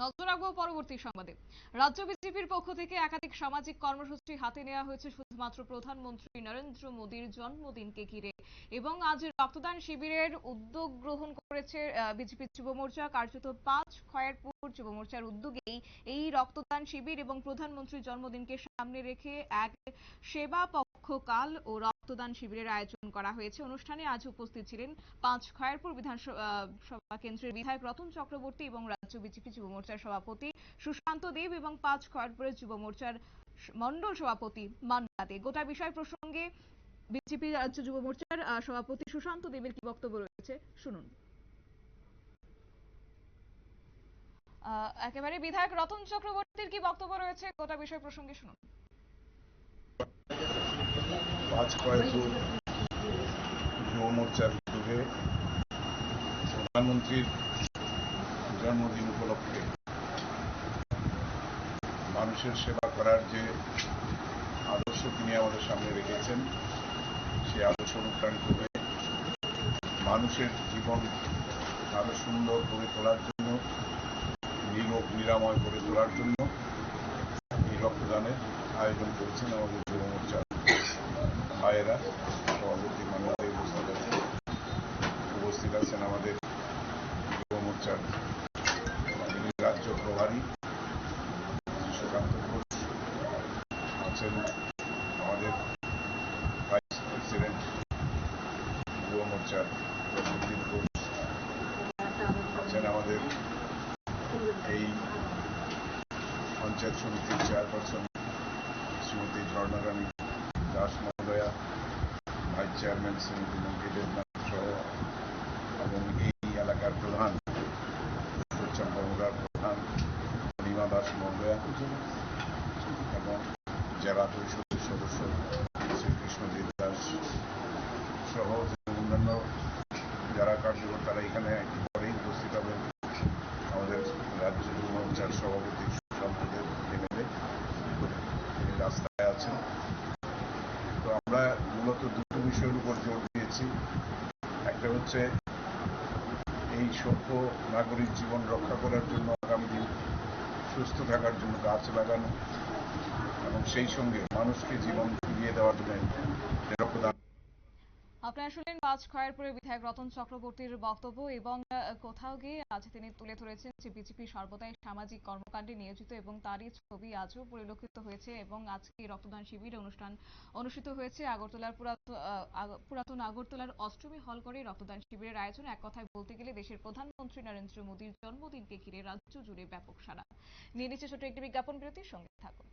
নজর রাখব পরবর্তী সংবাদে। রাজ্য বিজেপির পক্ষ থেকে একাধিক সামাজিক কর্মসূচি হাতে নেওয়া হয়েছে। শুধুমাত্র প্রধানমন্ত্রী নরেন্দ্র মোদীর জন্মদিনকে ঘিরে। এবং আজ রক্তদান শিবিরের উদ্যোগ গ্রহণ করেছে বিজেপি যুব মোর্চা। কার্যত পাঁচ খয়েরপুর যুব মোর্চার উদ্যোগেই এই রক্তদান শিবির এবং প্রধানমন্ত্রীর জন্মদিনকে সামনে রেখে এক সেবা পক্ষকাল ও রক্তদান শিবিরের আয়োজন করা হয়েছে। অনুষ্ঠানে আজ উপস্থিত ছিলেন পাঁচ খয়েরপুর বিধানসভা কেন্দ্রের বিধায়ক রতন চক্রবর্তী এবং রাজ্য বিজেপি যুব মোর্চার সভাপতি সুশান্ত দেব এবং পাঁচ খয়েরপুরের যুব মোর্চার মন্ডল সভাপতি মান্না দে। গোটা বিষয় প্রসঙ্গে বিজেপি রাজ্য যুব মোর্চার সভাপতি সুশান্ত দেবের কি বক্তব্য রয়েছে শুনুন। একেবারে বিধায়ক রতন চক্রবর্তীর কি বক্তব্য রয়েছে গোটা বিষয় প্রসঙ্গে শুনুন। পাঁচ যুব মোর্চার উদ্যোগে প্রধানমন্ত্রীর জন্মদিন উপলক্ষে মানুষের সেবা করার যে আদর্শ তিনি আমাদের সামনে রেখেছেন সেই আদর্শ অনুপ্রাণিত হয়ে মানুষের জীবন আরও সুন্দর করে তোলার জন্য নিরোগ নিরাময় করে তোলার জন্য এই রক্তদানের আয়োজন করেছেন আমাদের যুব মোর্চার ভাইয়েরা, সভাপতি উপস্থিত আছেন উপস্থিত আছেন আমাদের মোর্চার রাজ্য প্রভারী সুকান্ত ঘোষ আছেন আমাদের ভাইস প্রেসিডেন্ট, যুব মোর্চার প্রসেনজিৎ ঘোষ আছেন আমাদের এই পঞ্চায়েত সমিতির চেয়ারপারসন শ্রীমতী ঝর্ণা রানী দাস চেয়ারম্যান শ্রীমতী মন্ত্রী দেবনাথ সহ এবং এই এলাকার প্রধান চম্পমুড়ার প্রধান রিমা দাস মহোদয়া এবং জেলা পরিষদের সদস্য শ্রীকৃষ্ণজিৎ দাস সহ অন্যান্য যারা কার্যকর, তারা এখানে পরেই উপস্থিত হবেন আমাদের রাজ্য যুব মোর্চার সভাপতি সুশান্তদের এমএলএ রাস্তায় আছেন। বিষয়ের উপর জোর দিয়েছি। একটা হচ্ছে এই সভ্য নাগরিক জীবন রক্ষা করার জন্য আগামী দিন সুস্থ থাকার জন্য গাছ লাগানো এবং সেই সঙ্গে মানুষকে জীবন ফিরিয়ে দেওয়ার জন্য আপনারা শুনলেন বিধায়ক রতন চক্রবর্তীর বক্তব্য এবং কোথাও গিয়ে আজ তিনি তুলে ধরেছেন যে বিজেপি সর্বদাই সামাজিক কর্মকাণ্ডে নিয়োজিত এবং তারই ছবি আজও পরিলক্ষিত হয়েছে এবং আজকে রক্তদান শিবির অনুষ্ঠান অনুষ্ঠিত হয়েছে। আগরতলার পুরাতন আগরতলার অষ্টমী হল করে রক্তদান শিবিরের আয়োজন। এক কথায় বলতে গেলে দেশের প্রধানমন্ত্রী নরেন্দ্র মোদীর জন্মদিনকে ঘিরে রাজ্য জুড়ে ব্যাপক সারা নিয়ে নিচ্ছে ছোট একটি বিজ্ঞাপন, বিরতির সঙ্গে থাকুন।